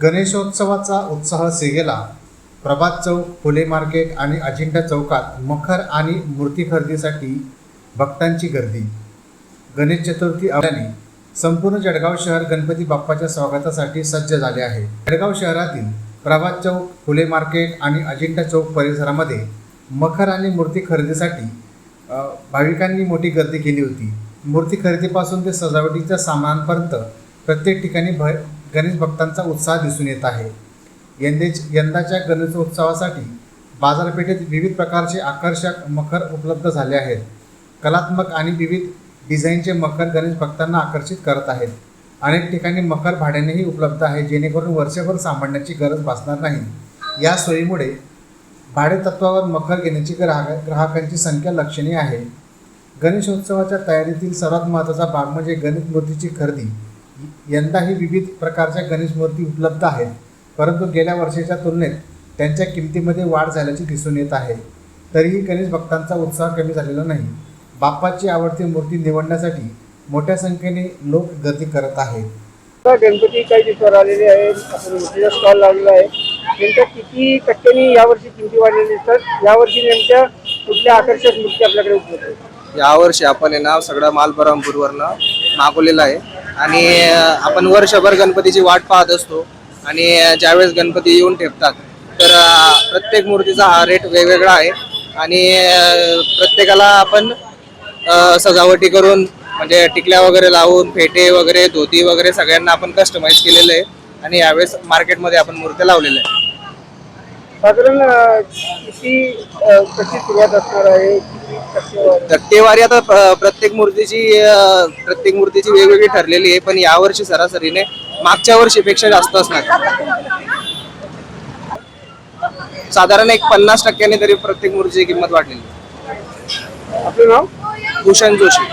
गणेशोत्सवाचा उत्साह सिगेला प्रभात चौक फुले मार्केट आणि अजिंठा चौकात मखर आणि मूर्ती खरेदीसाठी भक्तांची गर्दी. गणेश चतुर्थी आल्याने संपूर्ण जळगाव शहर गणपती बाप्पाच्या स्वागतासाठी सज्ज झाले आहे. जळगाव शहरातील प्रभात चौक फुले मार्केट आणि अजिंठा चौक परिसरामध्ये मखर आणि मूर्ती खरेदीसाठी भाविकांनी मोठी गर्दी केली होती. मूर्ती खरेदीपासून ते सजावटीच्या सामानांपर्यंत प्रत्येक ठिकाणी भ गणेश भक्तांचा उत्साह दिसून येत आहे. यंदेच यंदाच्या गणेशोत्सवासाठी बाजारपेठेत विविध प्रकारचे आकर्षक मखर उपलब्ध झाले आहेत. कलात्मक आणि विविध डिझाईनचे मखर गणेश भक्तांना आकर्षित करत आहेत. अनेक ठिकाणी मखर भाड्यानेही उपलब्ध आहे जेणेकरून वर्षभर सांभाळण्याची गरज भासणार नाही. या सोयीमुळे भाडेतत्वावर मखर घेण्याची ग्राहक ग्राहकांची संख्या लक्षणीय आहे. गणेशोत्सवाच्या तयारीतील सर्वात महत्त्वाचा भाग म्हणजे गणेश मूर्तीची खरेदी. यंदाही विविध प्रकारच्या गणेश मूर्ती उपलब्ध आहेत. परंतु गेल्या वर्षाच्या तुलनेत त्यांच्या किमतीमध्ये वाढ झाल्याचे दिसून येत आहे. तरीही गणेश भक्तांचा उत्साह कमी झालेला नाही. बाप्पाची आवडती मूर्ती निवडण्यासाठी मोठ्या संख्येने लोक गर्दी करत आहेत. गणपती काही दिवसावर आलेले आहेत आपण स्टॉल लावलेला आहे. नेमक्या किती टक्क्यांनी यावर्षी किमती वाढलेल्या दिसतात यावर्षी नेमक्या कुठल्या आकर्षक मूर्ती आपल्याकडे उपलब्ध आहेत? यावर्षी आपण आहे ना सगळं माल बरहमपूरवरनं मागवलेलं आहे. आणि आपण वर्षभर गणपतीची वाट पाहत असतो आणि ज्यावेळेस गणपती येऊन ठेपतात तर प्रत्येक मूर्तीचा हा रेट वेगवेगळा आहे आणि प्रत्येकाला आपण सजावटी करून म्हणजे टिकल्या वगैरे लावून फेटे वगैरे धोती वगैरे सगळ्यांना आपण कस्टमाइज केलेलं आहे आणि यावेळेस मार्केटमध्ये आपण मूर्त्या लावलेल्या आहे साधारण किती कशी सुरुवात असणार आहे? टक्केवारी? आता प्रत्येक मूर्तीची प्रत्येक मूर्तीची वेगवेगळी ठरलेली आहे पण यावर्षी सरासरीने मागच्या वर्षीपेक्षा जास्त असणार. साधारण एक पन्नास टक्क्यांनी तरी प्रत्येक मूर्तीची किंमत वाढलेली. आपलं नाव? भूषण जोशी.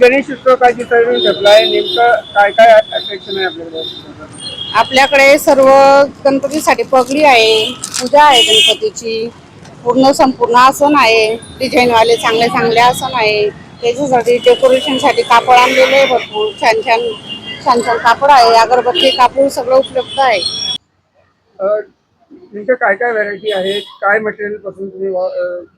गणेश उत्सव दिवसांनी ठरला आहे नेमकं काय काय अट्रॅक्शन आहे आपल्याकडे आपल्याकडे सर्व गणपतीसाठी पगडी आहे पूजा आहे गणपतीची. पूर्ण संपूर्ण आसन आहे. डिझाईनवाले चांगले चांगले आसन आहे. त्याच्यासाठी डेकोरेशनसाठी कापड आणलेले आहे भरपूर. छान छान छान छान कापड आहे. अगरबत्ती कापूर सगळं उपलब्ध आहे. अं, नेमकं काय काय व्हरायटी आहेत? काय मटेरियलपासून तुम्ही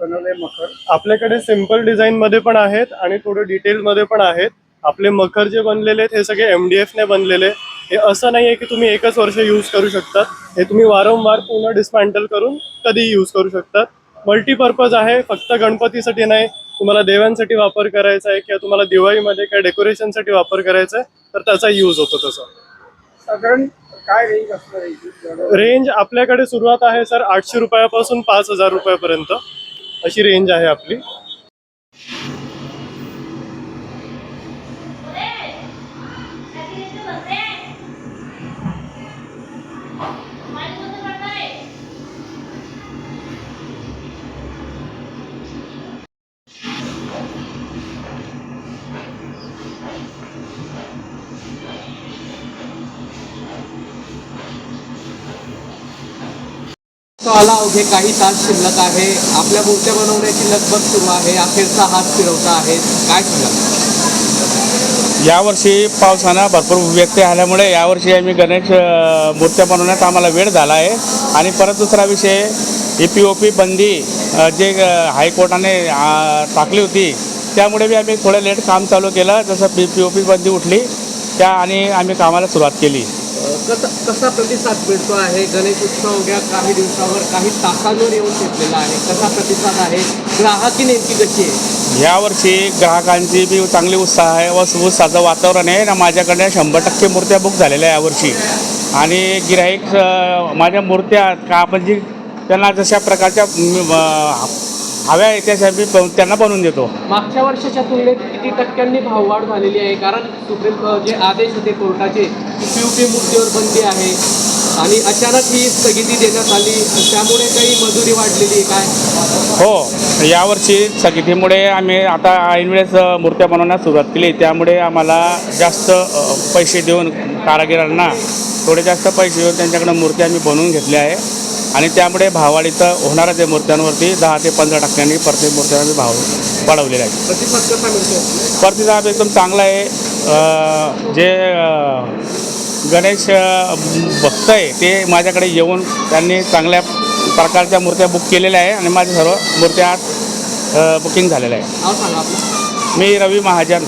बनवलंय मखर? आपल्याकडे सिंपल डिझाईन मध्ये पण आहेत आणि थोडे डिटेल मध्ये पण आहेत. आपले मखर जे बनलेले आहेत हे सगळे एम डी एफ ने बनलेले. हे असं नाही आहे की तुम्ही एकच वर्ष यूज करू शकतात. हे तुम्ही वारंवार पुन्हा डिस्मॅन्टल करून कधीही यूज करू शकतात. मल्टीपर्पज आहे फक्त गणपतीसाठी नाही. तुम्हाला देवांसाठी वापर करायचा आहे किंवा तुम्हाला दिवाळीमध्ये काय डेकोरेशनसाठी वापर करायचा आहे तर त्याचा यूज होतो तसा. साधारण काय रेंज असणार? रेंज आपल्याकडे सुरुवात आहे सर आठशे रुपयापासून पाच हजार रुपयापर्यंत. अशी रेंज आहे आपली. आला अवघे काही तास शिल्लक आहे. आपल्या मूर्त्या बनवण्याची लगबग सुरू आहे. अखेरचा हात फिरवता आहे. काय सांगा यावर्षी पावसानं भरपूर व्यक्ती आल्यामुळे यावर्षी आम्ही गणेश मूर्त्या बनवण्यात आम्हाला वेळ झाला आहे. आणि परत दुसरा विषय ई पी ओ पी बंदी जे हायकोर्टाने टाकली होती त्यामुळे बी आम्ही थोडं लेट काम चालू केलं. जसं पी पी ओ पी बंदी उठली त्या आणि आम्ही कामाला सुरुवात केली. कसा कसा प्रतिसाद मिळतो आहे? गणेश उत्सव उद्या काही दिवसावर काही तासांवर येऊन घेतलेला आहे. कसा प्रतिसाद आहे? ग्राहकी नेमकी कशी आहे? यावर्षी ग्राहकांची बी चांगली उत्साह आहे व उत्साहाचं वातावरण आहे ना माझ्याकडे शंभर टक्के मूर्त्या बुक झालेल्या यावर्षी. आणि गिराईक माझ्या मूर्त्या का आपण जी त्यांना जशा प्रकारच्या हव्या आहे त्याच्या मी त्यांना बनवून देतो. मागच्या वर्षाच्या तुलनेत किती टक्क्यांनी भाववाढ झालेली आहे? कारण सुप्रीम जे आदेश होते कोर्टाचे पी यू पी मूर्तीवर बंदी आहे. आणि अचानक ही स्थगिती देण्यात आली. त्यामुळे काही मजुरी वाढलेली काय? हो यावर्षी स्थगितीमुळे आम्ही आता ऐनवेळेस मूर्त्या बनवण्यास सुरुवात केली. त्यामुळे आम्हाला जास्त पैसे देऊन कारागिरांना थोडे जास्त पैसे देऊन त्यांच्याकडे मूर्ती आम्ही बनवून घेतल्या आहे. आणि त्यामुळे भाववाढीचं होणारच आहे मूर्त्यांवरती दहा ते पंधरा टक्क्यांनी प्रत्येक मूर्त्यांना आम्ही भाव वाढवलेला आहे प्रतिसाद कसा मिळतो प्रतिसाद एकदम चांगला आहे. जे गणेश भक्त आहे ते माझ्याकडे येऊन त्यांनी चांगल्या प्रकारच्या मूर्त्या बुक केलेल्या आहे आणि माझ्या सर्व मूर्त्या आज बुकिंग झालेल्या आहे. मी रवी महाजन.